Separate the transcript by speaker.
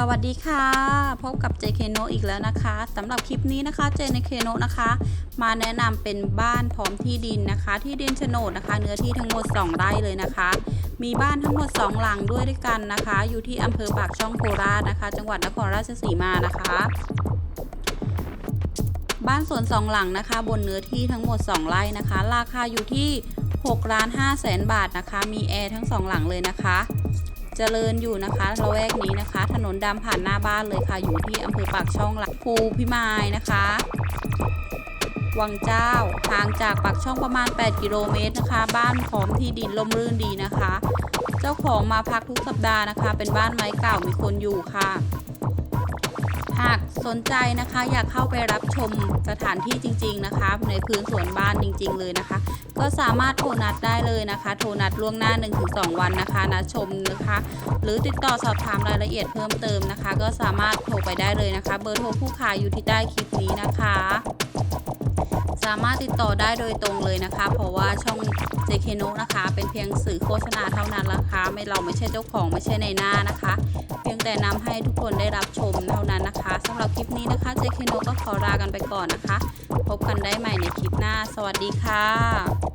Speaker 1: สวัสดีค่ะ พบกับ JK n o อีกแล้วนะคะสำหรับคลิปนี้นะคะ JK n o นะคะ มาแนะนำเป็นบ้านพร้อมที่ดินนะคะ ที่ดินโฉนดนะคะ เนื้อที่ทั้งหมด 2 ไร่เลยนะคะ มีบ้านทั้งหมด 2 หลังด้วยด้วยกันนะคะ อยู่ที่อำเภอปากช่องโคราชนะคะ จังหวัดนครราชสีมานะคะ บ้านสวนสองหลังนะคะ บนเนื้อที่ทั้งหมด 2 ไร่นะคะ ราคาอยู่ที่6ล้าน5แสนบาทนะคะ มีแอร์ทั้งสองหลังเลยนะคะ เจริญอยู่นะคะละแวกนี้นะคะ ถนนดำผ่านหน้าบ้านเลยค่ะ อยู่ที่อำเภอปากช่องหลักภูพิมายนะคะ วังเจ้าห่างจากปากช่องประมาณ 8 กิโลเมตรนะคะ บ้านพร้อมที่ดินลมรื่นดีนะคะ เจ้าของมาพักทุกสัปดาห์นะคะ เป็นบ้านไม้เก่ามีคนอยู่ค่ะ หากสนใจนะคะอยากเข้าไปรับชมสถานที่จริง ๆนะคะ ในพื้นสวนบ้านจริง ๆ เลยนะคะ ก็สามารถโทรนัดได้เลยนะคะ โทรนัดล่วงหน้า 1-2 วันนะคะนัดชมนะคะ หรือติดต่อสอบถามรายละเอียดเพิ่มเติมนะคะ ก็สามารถโทรไปได้เลยนะคะ เบอร์โทรผู้ขายอยู่ที่ใต้คลิปนี้นะคะ สามารถติดต่อได้โดยตรงเลยนะคะ เพราะว่าช่อง JK n o นะคะ เป็นเพียงสื่อโฆษณาเท่านั้นนะคะ ไม่เราไม่ใช่เจ้าของไม่ใช่ในหน้านะคะ แต่นำให้ทุกคนได้รับชมเท่านั้นนะคะสำหรับคลิปนี้นะคะเจคโนก็ขอลากันไปก่อนนะคะ พบกันได้ใหม่ในคลิปหน้า สวัสดีค่ะ